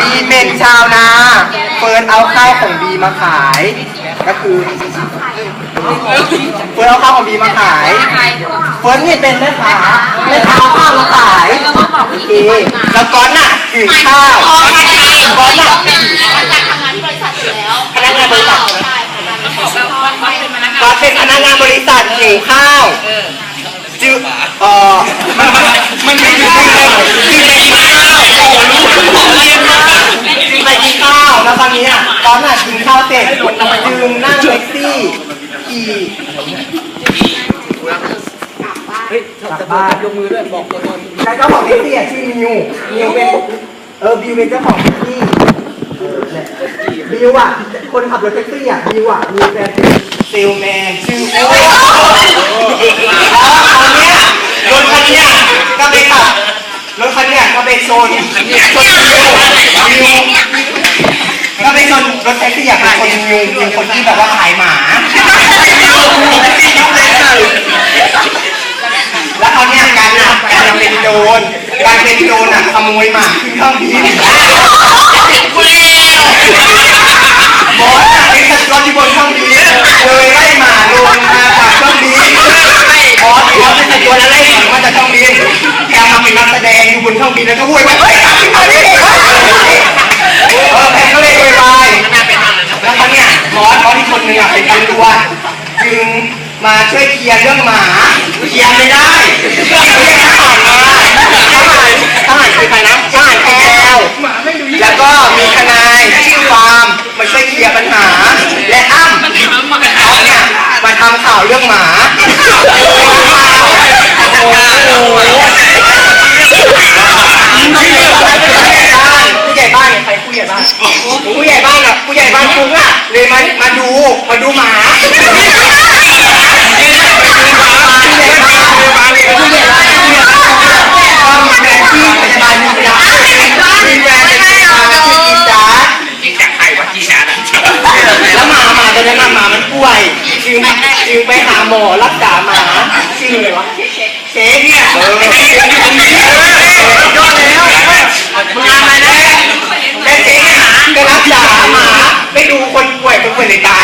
บีเป็นชาวนา เฟิร์นเอาข้าวของบีมาขาย ก็คือ เฟิร์นเอาข้าวของบีมาขาย เฟิร์นนี่เป็นแม่ค้าแม่ค้าเอาข้าวมาขายโอเคแล้วก้อนน่ะถือข้าวก้อนน่ะพนักงานบริษัทก้อนเป็นพนักงานบริษัทถือข้าวจือเอ่อมันไม่ใช่ กินข้าวเสร็จจึงนั่งแท็กซี่ขี่กลับบ้านยกมือด้วยบอกตัวตนแล้วเจ้าของแท็กซี่อะชื่อนิวนิวเป็นเออบิวเป็นเจ้าของแท็กซี่เออเนี่บิวอะ คนขับรถแท็กซี่อะบิวอะมีแฟนเป็นเซลแมนชื่อโอ้ยแล้วตอนเนี้ยรถคันเนี้ยก็ไปขับรถคันเนี้ยก็ไปชนชนนิวนิวก็ไปชนรถแท็กซี่อะเป็นคนนิวนิวคนที่แบบว่าขายหมา แล้วเขาเนี่ยการน่ะการจะเป็นโจ รการเป็นโจรน่ะขโมยหมาขึ้นเครื่องบินบอสน่ะเป็นสัตว์รถที่บนเครื่องบินเลยไล่หมาลงมาจากเครื่องบินบอสบอสเป็นสัตว์ตัวนั้นไล่หมามาจากเครื่องบินแกมาเป็นนักแสดงอยู่บนเครื่องบินแล้วก็โวยวายเฮ้ยขึ้นมาดิเออแพนก็เลยโวยวายแล้วเขาเนี่ยบอสบอสที่คนหนึ่งอะเป็นตำรวจจึงมาช่วยเคลียร์เรื่องหมาเคลียร์ไม่ได้เรียกทหารมาทหารทหารคือใครนะทหารแก้วแล้วก็มีทนายชื่อฟาร์มมาช่วยเคลียร์ปัญหา และอ้ำเขาเนี่ยมาทำข่าวเรื่องหมาโอ้โหผู้ใหญ่บ้านเนี่ยใครผู้ใหญ่บ้านผู้ใหญ่บ้านอะ ผู้ใหญ่บ้านฟุ้งอะเลยมามาดูมาดูหมาแล้วหมาหมาตัวนั้นหมามันป่วยจึงจึงไปหาหมอรักษาหมา นะ